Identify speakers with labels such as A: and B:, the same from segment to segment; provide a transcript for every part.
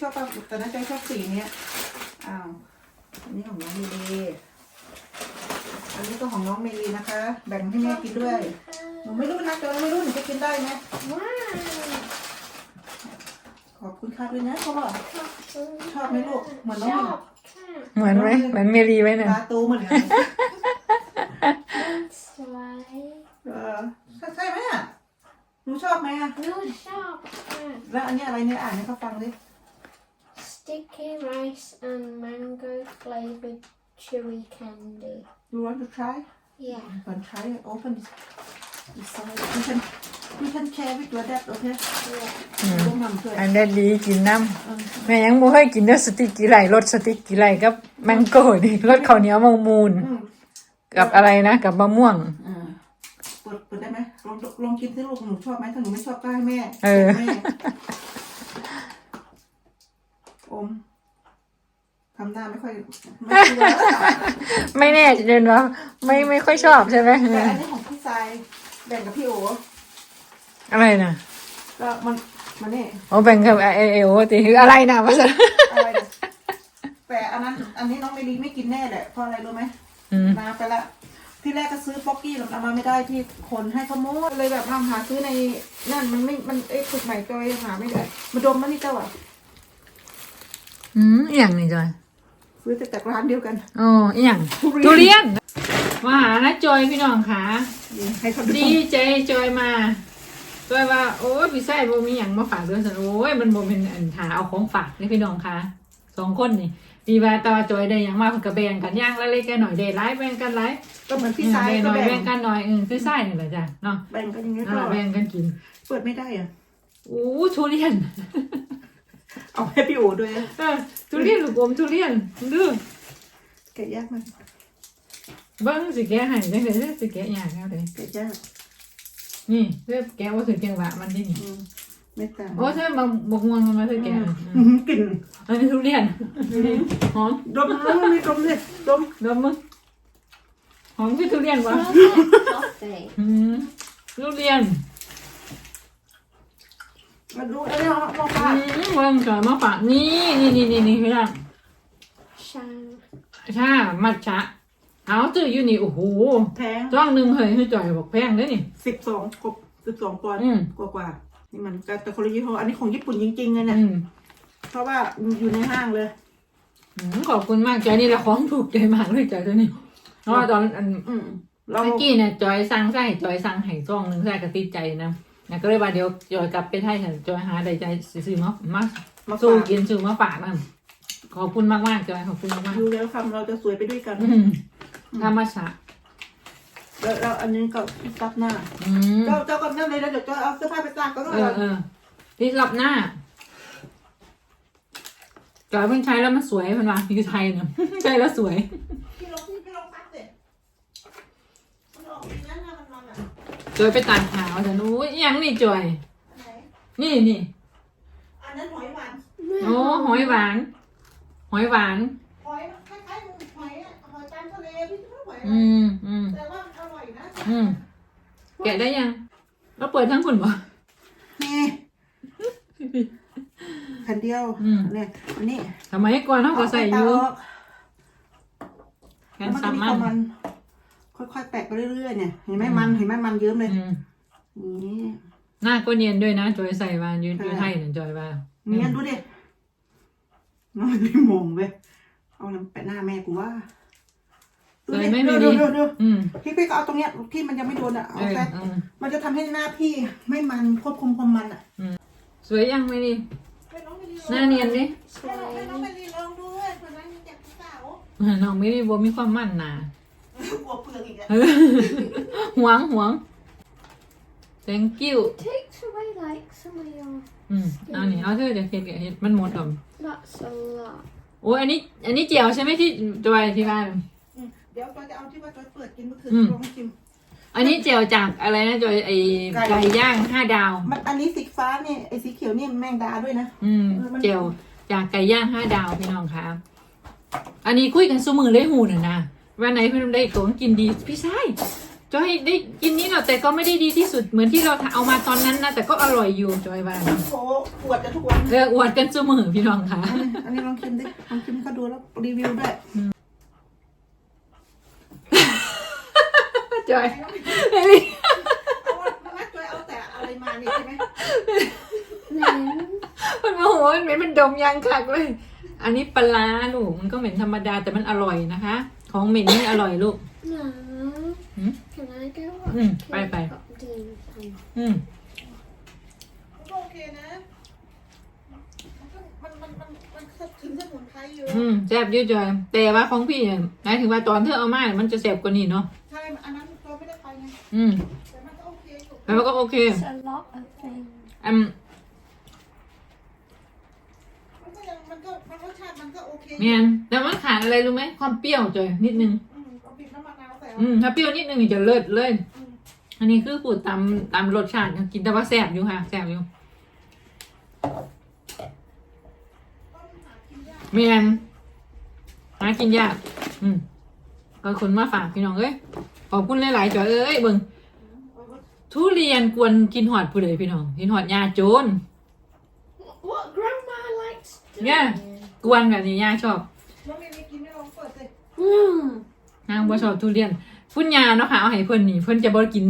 A: ชอบแบบแต่นั้นจอยชอบสีเนี้ยอ้าวอันนี้ของน้องเมลีอันนี้ก็ของน้องเมลีนะคะ แบ่งให้แม่กินด้วยหนูไม่รู้นะจอยไม่รู้หนูจะกินได้ไหม
B: ว้าว
A: ขอบคุณค่ะด้วยนะเขาบอก
B: ขอบคุณ
A: ชอบไหมลูกเหมือนน้อง
B: ช
A: ห
B: อ
A: นึ่ง
B: บค่ะ
C: เหมือนไหมเหมือนเมรีไหมเนี่ย
A: ตาตูเหมือนกัน
B: สวย
A: เออใช่ใช่ไหมอะหนูชอบไหมอะ
B: หนูชอบค่ะ
A: แล้วอันนี้อะไรเนี่ยอ่านให้เขาฟังดิ
B: sticky rice and mango flavored chewy candy
A: you want to try
B: yeah
A: you can try it open this this side you can you can share with your dad okay
B: yeah
A: ต้องทำช่วย
C: อันนี้ดีกินน้ำแม่ยังบ่เคยกินเนื้อสติ๊กกี่ไรรสสติ๊กกี่ไรกับแมงโก้นี่รสข้าวเหนียวมะมูน
A: อืม
C: กับอะไรนะ กับมะม่วง
A: อ่าเปิดเปิดได้ไหมลองลองกินสิลูกหนูชอบไหมถ้าหนูไม่ชอบก็ให้แม่
C: เออ
A: แม่ อมทำหน้าไม่ค่อยไม่เชื่อ
C: ไม่แน่เดินว่าไม่ไม่ค่อยชอบใช่ไหม
A: แต่อันนี้ของพี่ทรายแบ่งกับพี่โอ
C: อะไรนะ
A: ก็มันมันนี่
C: โอ้แบ่งกับเอเอโอติคืออะไรนะวะ
A: อะไรเนี่ยแต่อันนั้น อันนี้น้องเมลีไม่กินแน่แหละเพราะอะไรรู้ไหม
C: อืม
A: มาไปละที่แรกก็ซื้อป๊อกกี้หรอกเอามาไม่ได้ที่คนให้ขโมยเลยแบบทำหาซื้อในนั่นมันไม่มันเอ้ฝึกใหม่จอยหาไม่ได้มาดมมันนี่เจ้าอะ
C: อืมอหย่างนี่จอย
A: ซื้อแต่จากร้านเดียวกัน
C: โอ้อหย่าง
A: ทุ
C: ทุ
A: เรี
C: เรี
A: ย
C: ย
A: น
C: นมาหานะจอยพี่น้องค่ะ
A: ให้เขาดู
C: ดีเจจอยมาจอยว่า โอ้ยพี่ไส้บ่มีหยังมาฝากด้วยสันโอ้ยมันบ่เป็นอันหาเอาของฝากนี่พี่น้องค่ะสองคนนี่ปีว่าตาจอยได้หยังมาเพิ่นก็แบ่งกันย่างละเล็กละหน่อยได้หลายแบ่งกันหลาย
A: ก็เหมือนพี่
C: อืม
A: ชาย
C: ได้ห
A: ก็
C: น่อย
A: แบ่
C: แบ่
A: ง
C: งกันหน่อยอืมพี่ไส้นี่แหละจ้ะเนาะ
A: แบ่งกันอย่างเงี้ย
C: นั่น
A: ก็
C: แหละแบ่งกันกิน
A: เปิดไม่ได้อะ
C: โอ้ทุเรียน
A: เอาให้พี่โอด้วย
C: เออทุเรียนลูกอมทุเรียนดู
A: แกะยากมาก
C: เบิ่งสิแกะให้จังได๋สิแกะยากแนวใด
A: แกะยาก
C: นี่เรียบแกะบ่ถึงจังหวะมันที่นี่
A: อืมไม่ต่าง
C: โอ้ใช่บางบกม่วงมันมาถึงแกะอื
A: อื
C: ม
A: มกลิ่น
C: อันนี้ทุเรียนหอม
A: ดมแล้วมันมีดมเลยดม
C: ดมมึงหอมคือทุเรียนวะ
B: coffee
C: อืมทุเรียน
A: มาดูอันนี้ลองลอง
C: อื
A: ปาด
C: มเบิ่งจอยมาฝากนี่นี่นี่นี่นี่พี่น้อง
B: shang
C: ชามัทฉะเอาตื้ออยู่นี่โอ้โห
A: แพง
C: จ้องหนึงเฮ้ยคือจอยบอกแพงเด้อนี่
A: สิบสองกบสิบสองปอนด์
C: อืม
A: กว่ากว่าๆนี่มันแต่แต่คนละยี่ห้ออันนี้ของญี่ปุ่นจริงๆเลยเนี่ย
C: อืม
A: เพราะว่าอยู่ในห้างเลย
C: อืมขอบคุณมากจอยนี่แหละของถูกใจมากเลยจอยตัวนี้เพราะว่าตอนอัน
A: อืมเรา
C: เมื่อกี้เนี่ยจอยสั่งไส้จอยสั่งไห่ซ่องหนึงไส้กระติดใจนะ นะก็เลยว่าเดี๋ยวจอยกลับไปไทยฉันจอยหาได้ใจซื้อมามา
A: มา
C: สู้
A: ฝาก
C: กินซื้อมาฝากนั่นขอบคุณมากมากๆจอยขอบคุณมากมาก
A: ดูแล้วคำเราจะสวยไปด้วยกัน
C: ๆอืมธรรมชาติ
A: แล้วแล้วอันนี้ก็ซับหน้า
C: อืม
A: เจ้าเจ้าก็นั่นเลยแล้วเดี๋ยวเจ้าเอาเสื้อผ้าไปตากก็ได้
C: เออเออที่รับหน้าจอยเพิ่งใช้แล้วมันสวยมันว่าอยู่ไทยเนี่ยใช้แล้วสวย
A: พี่ลองพี่พี่ลองซักสิมันออกอย่างนั้นนะมันมันอะ
C: จอยไปตัดขาวแต่นู้ยยังนี่จอย
A: อันไหน
C: นี่นี่
A: อันนั้นหอยหวาน
C: โอ้หอยหวาน หอยหวาน
A: หอยคล้ายๆหอยอะหอยจานทะเลพี่ชอบหอยอะไร
C: อืมอืม
A: แต่ว่าอร่อยนะ
C: อืมแกะได้ยังเราเปิดทั้งคุณบ่
A: นี่แผ่นเดียว
C: อืม
A: เนี่ยอันนี้
C: ทำไมก่อนเขาก็ใส่อยู่
A: เา
C: แก
A: ไป
C: น
A: ตา
C: ซั
A: อบก
C: มั
A: แล้วมัน
C: น
A: จะมีความมัน ค่อยๆแปะไปเรื่อยๆเนี่ยเห็นไหมมันเห็นไหมมันเยิ้มเลย
C: อืม
A: นี่
C: หน้าก็เนียนด้วยนะจอยใส่มาอยู่อยู่ไทยเนี่ยจอยว่า
A: เนี่ยดูดิน้องไม่มองเว้ยเอาน้ำแปะหน้าแม่กูว่า
C: จอยไม่
A: ดู
C: มี
A: ดิ
C: ดี
A: ดูดูดู
C: อืม
A: พี่พี่ก็เอาตรงเนี้ยที่มันยังไม่โดนอะ
C: เอ
A: เอา
C: อ
A: แต่
C: อืม
A: มันจะทำให้หน้าพี่ไม่มันควบคุมความมันอะ
C: สวยยังไม่ดี
A: ให้น้องไปรี
C: หน้าเนียนดิ
A: ให้น้องให้น้องไปรีลองดูเว้ยคนนั้นยังเจ็บสาว
C: น้องไม่ดีบ่มีความมั่นหนา
A: กลัวเปลือกอีกอะ
C: เออหวงหวง thank you
B: takes away like some of your
C: อืมเอานี่เอาเธอจะเฮ็ดกับเฮ็ดมันหมดหรอ
B: that's a lot
C: โอ้ยอันนี้ อันนี้เจียวใช่ไหมที่จอยที่บ้าน
A: อืมเดี๋ยวจอยจะเอาที่ว่าจอยเปิดกินเมื่อคืน
C: อืม
A: ลองให้ชิม
C: อันนี้เจียวจากอะไรนะจอยไอ้
A: ไก่
C: ไก่ย่างห้าดาว
A: มันอันนี้สีฟ้าเนี่ยไอ้สีเขียวเนี่ยแมงดาด้วยนะ
C: อืม
A: เออมัน
C: เจียวจากไก่ย่างห้าดาวพี่น้องคะอันนี้คุยกันสมือเลยหูน่ะนะ วันไหนเพิ่นได้ของกินดี พี่ชายจอยได้กินนี้เราแต่ก็ไม่ได้ดีที่สุดเหมือนที่เราเอามาตอนนั้นนะแต่ก็อร่อยอยู่จอยว่า
A: โอ้ปวดกันทุกวัน
C: เอออวดกันเสมอพี่น้องค่ะ
A: อันนี้อันนี้ลองชิมดิลองชิมให้เขาดูแล้วรีวิวด้วย
C: จอย
A: เอาว่านักจอยเอาแต่อะไรมานี่ใช่ไหม
C: มันโอ้โหมันเหม็นมันดมยางคักเลย อันนี้ปลาร้าลูกมันก็เหม็นธรรมดาแต่มันอร่อยนะคะของเหม็นนี่อร่อยลูก
B: No.
C: Hmm?
B: Can I go?
C: Hmm, bye bye.
B: Dim.
C: อืม
A: ก็โอเคนะมันก็มันมันมันมันถึงสมุนไพรอยู่
C: อืมแซ่บอยืดจอย แต่ว่าของพี่เนี่ยหมายถึงว่าตอนเธอเอามาเนี่ยมันจะแซ่บกว่านี้เนาะ
A: ใช่ อันนั้นเราไม่ได้ไปไง
C: อืม
A: แต่มันก็โอเคอยู่
C: แล้วก็โอเค
B: It's a lot of things.
C: อืม
A: มันก็ยังมันก็มันรสชาติมันก็โอ เค
C: เมียนแต่มันขาดอะไรรู้ไหมความเปรี้ยวจอยนิดนึง
A: อืมเอาบีบน้ำมะนาวใส่
C: อืมถ้าเปรี้ยวนิดนึงนี่จะเลิศเลยอันนี้คือปูดตามตามรสชาติกินแต่ว่าแซ่บอยู่ค่ะแซ่บอยู่เมียนหากินยากอืมก็คนมาฝากพี่น้องเอ้ยขอบคุณหลายๆจอยเอ้ยเบิ่งทุเรียนกวนกินหอดผู้ใดพี่น้องกินหอดยาโจร
B: What grandma likes doing.
C: Yeah. กวนแบบนี้ยาชอบ
A: แล้วไม่ได้กินไม่ลองเปิดเลย
B: Mm.
C: นางบ่ชอบทุเรียนพุ่นยาเนาะค่ะเอาให้เพิ่นนี่เพิ่นจะบ่กิน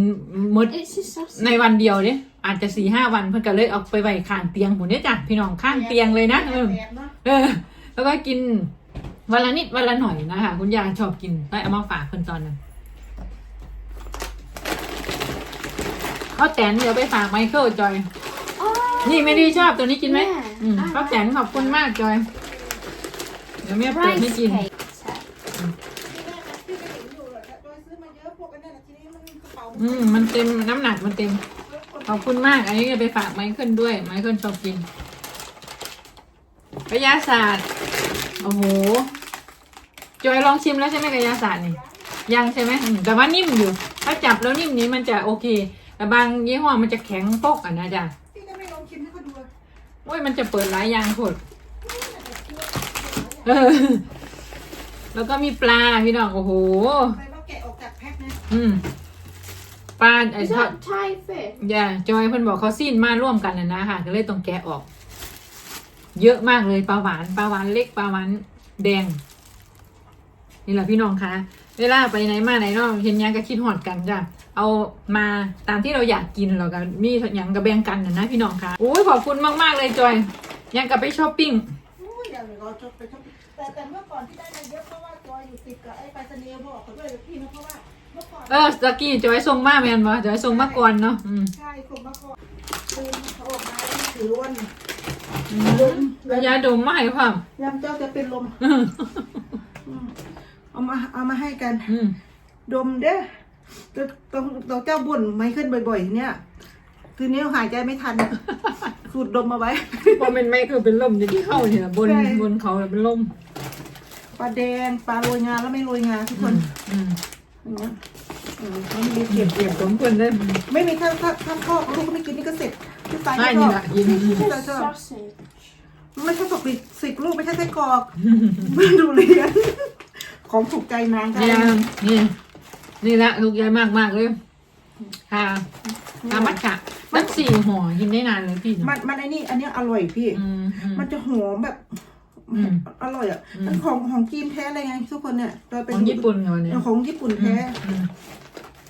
C: หมด
B: It's a sausage.
C: ในวันเดียวเด้อาจจะสี่ห้าวันเพิ่นก็เลยเอาไปไว้ข้างเตียงผมเนี่ยจ้ะพี่น้องข้างเตียงเลยนะเออ
A: แอบเนาะ
C: เออแล้วก็กินวันละนิดวันละหน่อยนะคะคุณยายชอบกินได้เอามาฝากเพิ่นตอนนั้นข้าวแตนเดี๋ยวไปฝากไมเคิลจอย
B: Oh.
C: นี่ไม่ได้ชอบตัวนี้กินไหม
B: Yeah.
C: อืม
B: I
C: ข้าวแตน
B: like
C: ขอบคุณมากจอย เดี๋ยวแม่เปิดให้
B: Rice
C: กิน
B: cake. set.
A: ที่แรกอะที่ไปเห็นอยู่อะโดยซื้อมาเยอะพวกกันนั่นแหละทีนี้มันกระเป๋า
C: อืมมันเต็มน้ำหนักมันเต็ม ขอบคุณมาก อันนี้จะไปฝากไมเคิลด้วย ไมเคิลชอบกินกระยาศาสตร์ โอ้โห จอยลองชิมแล้วใช่ไหมกระยาศาสตร์นี่ ยังใช่ไหมอืมแต่ว่านิ่มอยู่ ถ้าจับแล้วนิ่มนี้มันจะโอเค แต่บางยี่ห้อมันจะแข็งโป๊กอะนะจ๊ะ
A: พี่ก็ไม่ลองชิมให้เขาดูอะ
C: โอ้ยมันจะเปิดหลายอย่างโคตร เออ แล้วก็มีปลาพี่น้องโอ้โห
A: ไปเราแกะออกจากแพ็คนะ
C: อืมปลาไอ้
B: Is
C: ทอด
B: that Thai fish?
C: อย่าจอยเพิ่นบอกเขาซีนมาร่วมกันนะนะค่ะก็เลยต้องแกะออก เยอะมากเลยปลาหวานปลาหวานเล็กปลาหวานแดง นี่แหละพี่น้องคะเวลาไปไหนมาไหนเนาะเห็นหยังก็คิดหอดกันจ้ะเอามาตามที่เราอยากกินเราก็มีหยังก็แบ่งกันนะนะพี่น้องคะโอ้ยขอบคุณมากๆเลยจอยยังกับไปช้อปปิ้ง
A: อุ้ยอย่างนี้เราจะไปชอบ แต่แต่เมื่อก่อนที่ได้มาเยอะเพราะว่าจอยอยู่ติดกับไอ้ไปรษณีย์บอกเขาด้วยพี่นะเพราะว่าเมื่อก่อน
C: เออตะกี้จอยส่งมาแมนบ่จอยส่งมาก่อนเนาะอืม
A: ใช่ผมมาก่อนคืนเขาออกมาถือวัน
C: อืมยาดมมาให้ความ
A: ยามเจ้าจะเป็นลม
C: อืม
A: อืมเอามาเอามาให้กัน
C: อืม
A: ดมเด้อตต้องต้องเจ้าบ่นไม่ขึ้นบ่อยๆ เนี่ย คืนนี้หายใจไม่ทัน สูดดมมาไว้
C: พอเป็นไม่คือเป็นลมอย่างที่เข้าเนี่ยบน
A: ใช่
C: บนเขาเป็นลม
A: ปลาแดงปลาโรยงาแล้วไม่โรยงาทุกคน
C: อืม
A: อย่างเงี้ยอืมไม่มี
C: เก็
A: เก็
C: บบเก็บสมควรได้
A: ไม่มีถ้าถ้าถ้าพ่อลูกไม่กินนี่ก็เสร็จพี่ตาย
C: ไม่
A: ก็
C: นี่แหละยิน
A: พี่ตายชอบ
B: Sausage.
A: ไม่ใช่ตกสิสิลูกไม่ใช่ไส้กรอกไม่ดูเรียนของถูกใจนางกัน
C: เนี่ยนี่นี่ละลูกใหญ่มากมากๆเลยค่ะ ตามัดค่ะตั้งสี่ห่อกินได้นานเลยพี่
A: มันมันไอ้นี่ อันเนี้ยอร่อยพี่
C: อืมอืม
A: มันจะหอมแบบ
C: อืม
A: อร่อยอะ
C: อืม
A: มันของของจีนแท้เลยไงทุกคนเนี่ยโดย
C: ข
A: เป็น
C: องญี่ปุ่นเหรอเนี่ย
A: ของญี่ปุ่น
C: อื
A: แท้
C: มอืม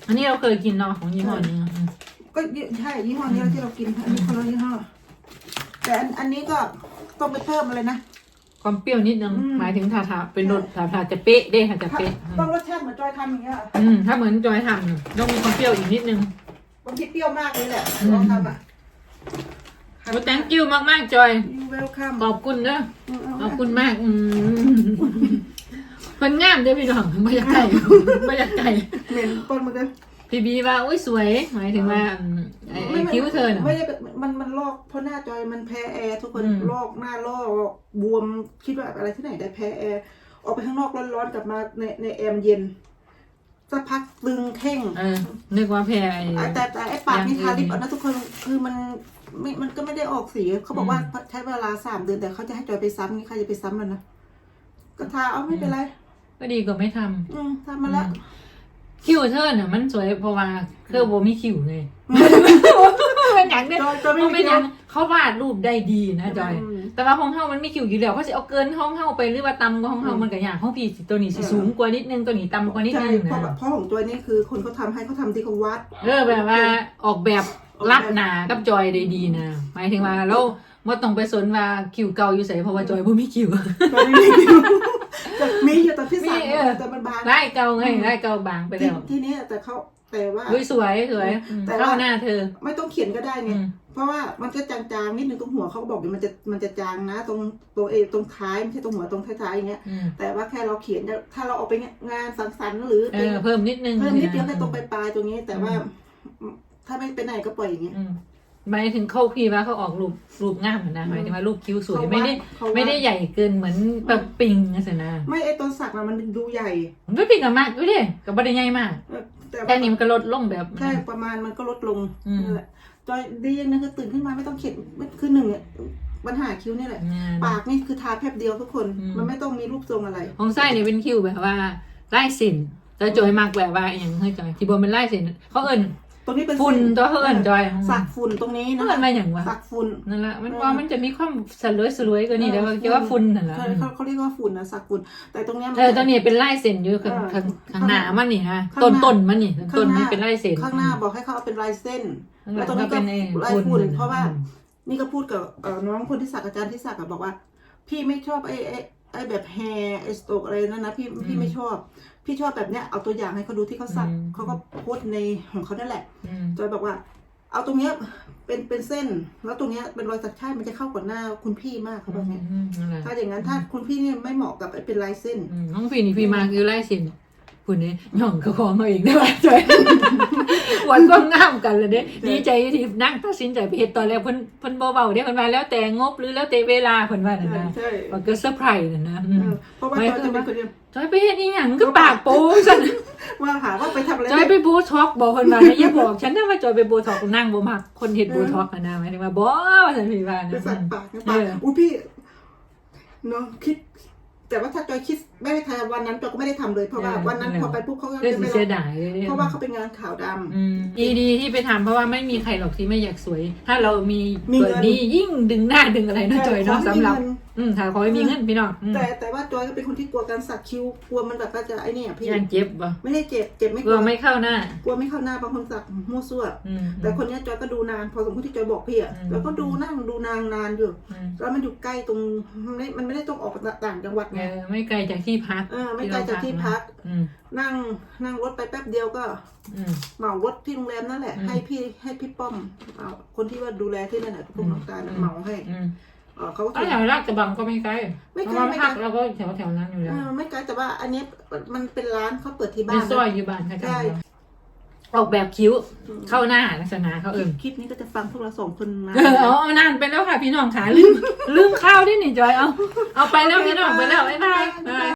C: อันนี้เราเคยกินเนาะของยี่ห้อนี้อืม
A: ก็ใช่ยี่ห้อนี้ที่เรากิน อันนี้คนละยี่ห้อ แต่อันอันนี้ก็ต้องไปเพิ่มอะไรนะ
C: ความเปรี้ยวนิดนึง
A: อืม
C: หมายถึงทาทาเป็นรสทาทาจะเป๊ะเด้ค่ะจะเป๊ะ
A: ต้องรสชาติเหมือนจอยทำอย่างเงี้ย
C: อืมถ้าเหมือนจอยทำเนี่ยต้องมีความเปรี้ยวอีกนิดนึง
A: บางทีเปรี้ยวมากเลยแหละ
C: อืม
A: ลองทำอะ
C: โอ้ thank you มากมากๆจอย
A: ยูเวลคัม
C: ขอบคุณเด้อขอบคุณมาก อืมมันงามเด้อพี่น้องไม่อยากไก่ไม่อยากไก่
A: เหม็นต้นมันก็
C: พี่บีว่าอุ้ยสวย หมายถึงว่าอืมไอ้ไอ้คิ้วเธอน่ะ
A: ไม่ได้แบบมันมันลอกเพราะหน้าจอยมันแพ้แอร์ทุกคน
C: อืม
A: ลอกหน้าลอกบวมคิดว่าอะไรที่ไหนได้แพ้แอร์ออกไปข้างนอกร้อนๆกลับมาในในแอร์เย็น สักพักตึงเข่ง
C: เออนึกว่าแพ้ไอ้
A: อะแต่แต่ไอ้ปากนี่
C: อย่างอื่น
A: ทาลิปอะนะทุกคนคือมันไม่มันก็ไม่ได้ออกสีเขาบอกว่าใช้เวลาสามเดือนแต่เขาจะให้จอยไปซ้ำนี่ใครจะไปซ้ำมันนะก็ทาเอาไม่เป็นไร
C: ก็ดีกว่าไม่ทำ
A: อืมทำมาแล้ว
C: คิวเธอน่ะมันสวยเพราะว่าเธอบ่มีคิวไงเป็นอย่างเนี้ย
A: จอยจอยไม่
C: มัน
A: มี
C: เป็นอ
A: คิ้
C: ย่าวง เขาวาดรูปได้ดีนะจอย
A: อืม
C: แต่ว่าห้องเฮามันมีคิวอยู่แล้วเขาสิเอาเกินห้องเฮาไปหรือว่าต่ำกว่าห้องเฮามันก็ยากห้องพี่สิตัวนี้สิสูงกว่านิดนึงตัวนี้ต่ำกว่านิด
A: ใช่
C: นึง
A: เพราะ
C: นะ
A: เพราะของจอยนี่คือคนเขาทำให้เขาทำที่เขาวัด
C: เออแบบว่าออกแบบรับหนากับจอยได้ดีนะหมายถึงว่าเราบ่ต้องไปสนว่าคิวเก่าอยู่ไสเพราะว่าจอยบ่มีคิว
A: จอยไม่มีคิ้วแต่มีอยู่แต่ที่สั่ง
C: มีเออ
A: แต่มันบาง
C: ไล่เก่าไงไล่เก่าบางไป
A: ที่
C: แล้ว
A: ที่นี้แต่เขา แต่ว่า
C: อุ้ยสวยสวยอืม
A: แต่ว่า
C: เข้าหน้าเธอ
A: ไม่ต้องเขียนก็ได้ไง
C: อืม
A: เพราะว่ามันก็จางๆนิดนึงตรงหัวเขาก็บอกอยู่มันจะมันจะจางนะ ตรงตรงเอตรงท้ายไม่ใช่ตรงหัวตรงท้ายๆอย่างเงี้ย
C: อืม
A: แต่ว่าแค่เราเขียนถ้าเราเอาไปงานสังสรรค์หรือ
C: เอ
A: เป็น
C: อเพิ่มนิดนึง
A: เพิ่มนิดเดียวะแค่ตรงปลายๆตรงนี้ แต่ว่า ถ้าไม่ไปไหนก็ปล่อยอย่างเงี้ย
C: อืมหมายถึงเข้าพี่ว่าเขาออกรูปรูปงามเหมือนนะหมายถึงว่ารูปคิ้วสวย
A: เขา
C: ไม่ได้
A: เขาวั
C: ไม่ได้ใหญ่เกินเหมือนแบบปิงนะสินะ
A: ไม่ไอตอนสักนะมันดูใหญ่
C: มันไม่ปิงกับมากด้วยดิกับบ่ได้ใหญ่มาก
A: เออ แต่
C: แต่
A: ว่า
C: นี่มันก็ลดลงแบบ
A: แค่ประมาณมันก็ลดลง
C: อืม
A: นั่นแหละจอยดีอย่างนึงคือตื่นขึ้นมาไม่ต้องเขียนคือหนึ่งเนี่ยปัญหาคิ้วนี่แหละ
C: งาน
A: ปากนี่คือทาแป๊บเดียวทุกคน
C: อืม
A: มันไม่ต้องมีรูปทรงอะไร
C: ของไส้เนี่ยเป็นคิ้วแบบว่าไล่สินแต่จอยมากแบบว่าอย่างเฮ้ยจอยที่บนเป็นไล่สินเขาเอิญ
A: ตรงนี้เป็น
C: ฝุ่น
A: เส้
C: ตัวเขาเอิญจอย
A: สักฝุ่นตรงนี้
C: เขา
A: นะ
C: เอิญมาอย่างวะ
A: สักฝุ่น
C: นั่นแหละมัน
A: เออ
C: ว่ามันจะมีความสลวยสลวยกว่านี้แต่ว่าจะว่าฝุ่นนั่นแหละ
A: ใช่เขาเขาเรียกว่าฝุ่นนะสักฝุ่นแต่ตรงเนี้ยมั
C: เออตอนนี้เป็นไล่เส้นอยู่ข้าง
A: เออ
C: ข้างข้างหน้ามันนี่ฮะ
A: ข้าง
C: ต้น
A: หน้า
C: ต้นมันนี่
A: ข้าง
C: ต้น
A: หน้า
C: มันเป็นไล่เส้น
A: ข้างหน้าบอกให้เขาเอาเป็นลายเส้น
C: อืม
A: แล้วตรงนี้ก็
C: เป็นไอ้
A: ลายฝุ่น
C: ฝุ่น
A: เพราะว่า นี่ก็พูดกับเอ่อน้องคนที่สักอาจารย์ที่สักอะบอกว่า พี่ไม่ชอบไอ้ไอ้ไอ้แบบแฮร์ไอ้สโตกอะไรนั่นนะพี่พี่ไม่ชอบ พี่ชอบแบบเนี้ยเอาตัวอย่างให้เขาดูที่เขาสักเขาก็โพสต์ในของเขานั่นแหละ
C: อืม
A: จอยบอกว่า เอาตรงเนี้ยเป็นเป็นเส้น แล้วตรงเนี้ยเป็นรอยสักใช่มันจะเข้ากับหน้าคุณพี่มากเขาบอกไง
C: อืมนั่นแหละ
A: ถ้าอย่างนั้นถ้าคุณพี่เนี่ยไม่เหมาะกับไอ้เป็นลายเส้น
C: อืมน้องพี่นี่พี่มาคือไล่เส้น คุณนี่หย่องกระของมาเองได้ไหมจอยวันก็งามกันเลยเด้ดีใจที่นั่งตัดสินใจไปเฮ็ดตอนแรกเพิ่นเพิ่นเบาๆเด้เพิ่นว่าแล้วแต่งบหรือแล้วแต่เวลาเพิ่นว่านั่นนะ
A: ใช่
C: มันก็เซอร์ไพรส์นั่นนะอื
A: เอ
C: ม
A: อเพราะว่า
C: ไม่
A: จอยจะเป็นคนเดียว
C: จอยไปเฮ็ดอีหยังก็ปากโป้ซั่น
A: ว่าหาว่าไปทำอะไร
C: จอยไปโบท็อกบอกคนมานะอย่าบอกฉันนะว่าจอยไปโบท็อกนั่งบ่มักคนเฮ็ดโบท็อกอะนะหมายถึงว่าบ่ว่าซั่นพี่ว่า
A: ไป
C: นะ
A: สักปากนะ
C: เอ
A: ปาก
C: อ
A: อุ้ยพี่เนาะคิด แต่ว่าถ้าจอยคิดไม่ได้ทำวันนั้นจอยก็ไม่ได้ทำเลยเพราะว่าวันนั้นพอไปปุ๊บเขาก็
C: เรื่อง
A: จะ
C: สิ
A: ไม่
C: เสีย
A: รับ
C: ดายเลย
A: เพราะว่าเขาเป็นงานขาวดำ
C: อืมดีดีที่ไปทำเพราะว่าไม่มีใครหรอกที่ไม่อยากสวย ถ้าเรามี
A: มี
C: เปิ
A: เงิ
C: ด
A: น
C: นี้ยิ่งดึงหน้าดึงอะไรนะจอยเนาะ
A: แต่ขอให้
C: สำหรับ
A: มีเงิน
C: อืมถ้าขอให้มีเงินพี่น้องอืม
A: แต่แต่ว่าจอยก็เป็นคนที่กลัวการสักคิ้วกลัวมันแบบว่าจะไอ้เนี่ยพี่
C: ย่านเจ็บบ่
A: ไม่ได้เจ็บเจ็บไม่
C: กลัวไม่เข้าหน้า
A: กลัวไม่เข้าหน้าบางคนสักมั่วซั่ว
C: อืม
A: แต่คนเนี้ยจอยก็ดูนาน พอสมมติที่จอยบอกพี่อะ
C: อืม
A: แล้วก็ดูนั่งดูนางนานอยู่
C: อืม
A: แล้วมันอยู่ใกล้ตรงมันไม่มันไม่ได้ต้องออกต่างจังหวัด
C: เอ
A: ไง
C: อไม่ไกลจากที่พัก
A: เออไม่ไกลจากที่พัก
C: อืม
A: นั่งนั่งรถไปแป๊บเดียวก็
C: อืม
A: เหมารถที่โรงแรมนั่นแหละ
C: อืม
A: ให้พี่ให้พี่ป้อมเอาคนที่ว่าดูแลที่นั่นแหละพวกน้องการ
C: อืม
A: เหมาให้
C: อืม
A: เออเขาก็
C: ก็แถวลาดกระบังก็ไม่ไกล
A: ไม่
C: เพ
A: ไกล
C: ราะว่า
A: ไม่ไก
C: พั
A: ล
C: กเราก็แถวแถวๆนั้นอยู่
A: เอ
C: แล้ว
A: อไม่ไกลแต่ว่าอันเนี้ยมันเป็นร้านเขาเปิดที่
C: ใน
A: บ้าน
C: ซอย
A: นะ
C: อยู่บ้านค่ะ
A: ใช่
C: ออกแบบคิ้วเข้าหน้าลักษณะเขาเอิ่ม
A: คลิปนี้ก็จะฟังพวกเราสองคนมา
C: เออเอาเอานานไปแล้วค่ะพี่น้องค่ะลืมลืมข้าวที่หนิจอยเอาเอาไปแล้วพี่น้องไปแล้วบ๊ายบายบ๊ายบาย